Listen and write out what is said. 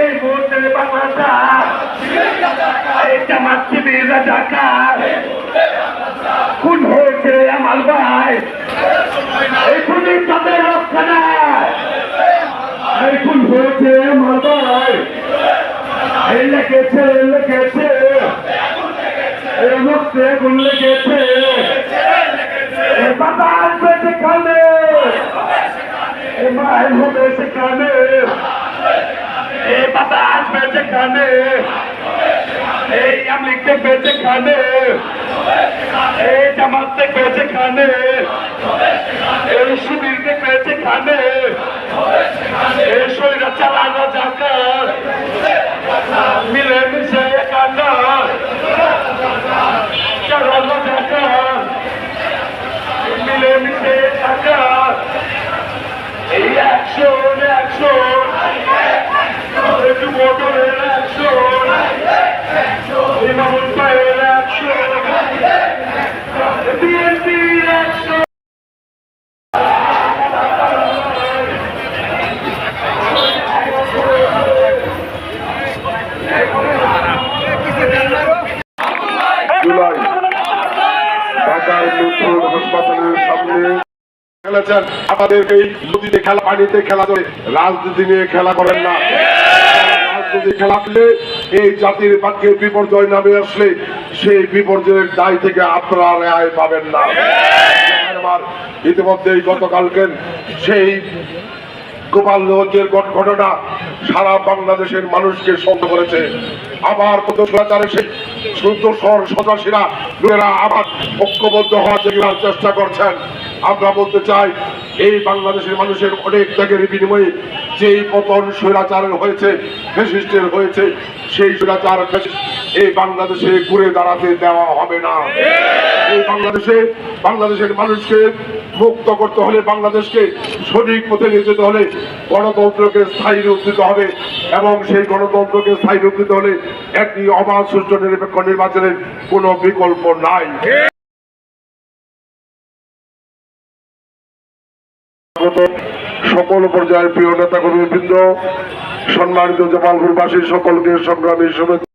এই মুহূর্তে টাকা খুন হয়েছে আমার ভাই এই খুনি তাদের রক্ষা নাই এই খুন হয়েছে আমার ভাই এই লেগেছে লেগেছে। মুখে গুণ লেগেছে। বাবা আসবে সেখানে মায়ের হবে সেখানে এ বাবা আসবে সেখানে এই আমলিক দেখবে সেখানে এই জামাত দেখবে সেখানে এই শিবির দেখবে সেখানে জুলাই ঢাকার নতুন হাসপাতালের সামনে খেলেছেন। আমাদের এই নদীতে খেলা, পানিতে খেলা করে রাজনীতি নিয়ে খেলা করেন না। রাজনীতি খেলা খেলে এই জাতির পাখির বিপর্যয় নামে আসলে সেই বিপর্যয়ের দায় থেকে আপনারা রেহাই পাবেন না। ইতিমধ্যেই গতকালকে সেই ঘট- ঘটনা সারা বাংলাদেশের মানুষকে সন্দেহ করেছে। আবার কত সদাচারে সেই শুদ্ধ সদাসীরা লোকেরা আবার ঐক্যবদ্ধ হওয়ার চেষ্টা করছেন। আমরা বলতে চাই এই বাংলাদেশের মানুষের অনেক ত্যাগের বিনিময়ে যেই পতন স্বৈরাচারের হয়েছে ফেসিস্টের হয়েছে, সেই স্বৈরাচার এই বাংলাদেশে ঘুরে দাঁড়াতে দেওয়া হবে না। এই বাংলাদেশে, বাংলাদেশের মানুষকে মুক্ত করতে হলে, বাংলাদেশকে সঠিক পথে নিয়ে যেতে হলে গণতন্ত্রকে স্থায়ী রূপ দিতে হবে এবং সেই গণতন্ত্রকে স্থায়ী রূপ দিতে হলে একটি অবাধ সুষ্ঠু নিরপেক্ষ নির্বাচনের কোনো বিকল্প নাই। সকল পর্যায়ের প্রিয় নেতা কর্মীবৃন্দ সম্মানিত জামালপুরবাসীর সকলকে সংগ্রামী শুভেচ্ছা।